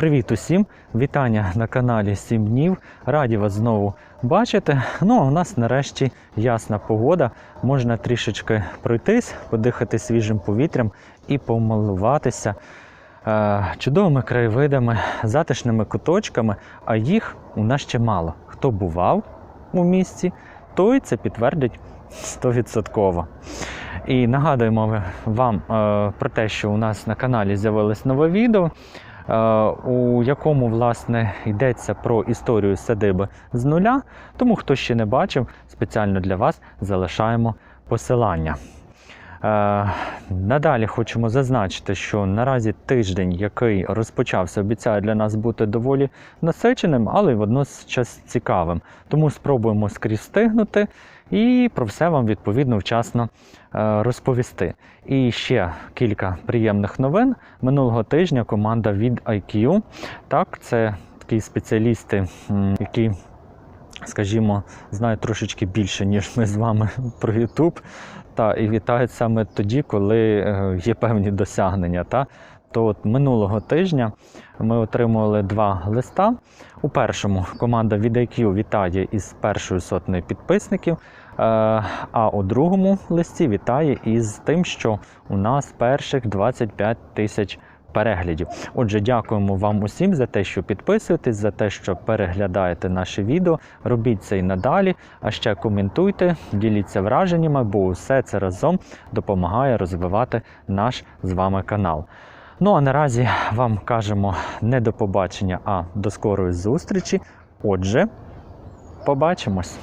Привіт усім! Вітання на каналі 7 днів. Раді вас знову бачити. Ну, а у нас нарешті ясна погода. Можна трішечки пройтись, подихати свіжим повітрям і помилуватися е, чудовими краєвидами, затишними куточками, а їх у нас ще мало. Хто бував у місті, той це підтвердить 100%. І нагадуємо вам е, про те, що у нас на каналі з'явилось нове відео, у якому власне йдеться про історію садиби з нуля. Тому хто ще не бачив, спеціально для вас залишаємо посилання. Е, Надалі хочемо зазначити, що наразі тиждень, який розпочався, обіцяє для нас бути доволі насиченим, але й водночас цікавим. Тому спробуємо скрізь встигнути і про все вам відповідно вчасно е, розповісти. І ще кілька приємних новин. Минулого тижня команда від IQ, так, це такі спеціалісти, які скажімо, знають трошечки більше, ніж ми з вами про YouTube. Та, і вітають саме тоді, коли е, є певні досягнення. Та? То от минулого тижня ми отримували два листа. У першому команда від вітає із першою сотнею підписників. е, А у другому листі вітає із тим, що у нас перших 25 тисяч переглядів. Отже, дякуємо вам усім за те, що підписуєтесь, за те, що переглядаєте наші відео. Робіть це і надалі. А ще коментуйте, діліться враженнями, бо усе це разом допомагає розвивати наш з вами канал. Ну а наразі вам кажемо не до побачення, а до скорої зустрічі. Отже, побачимось!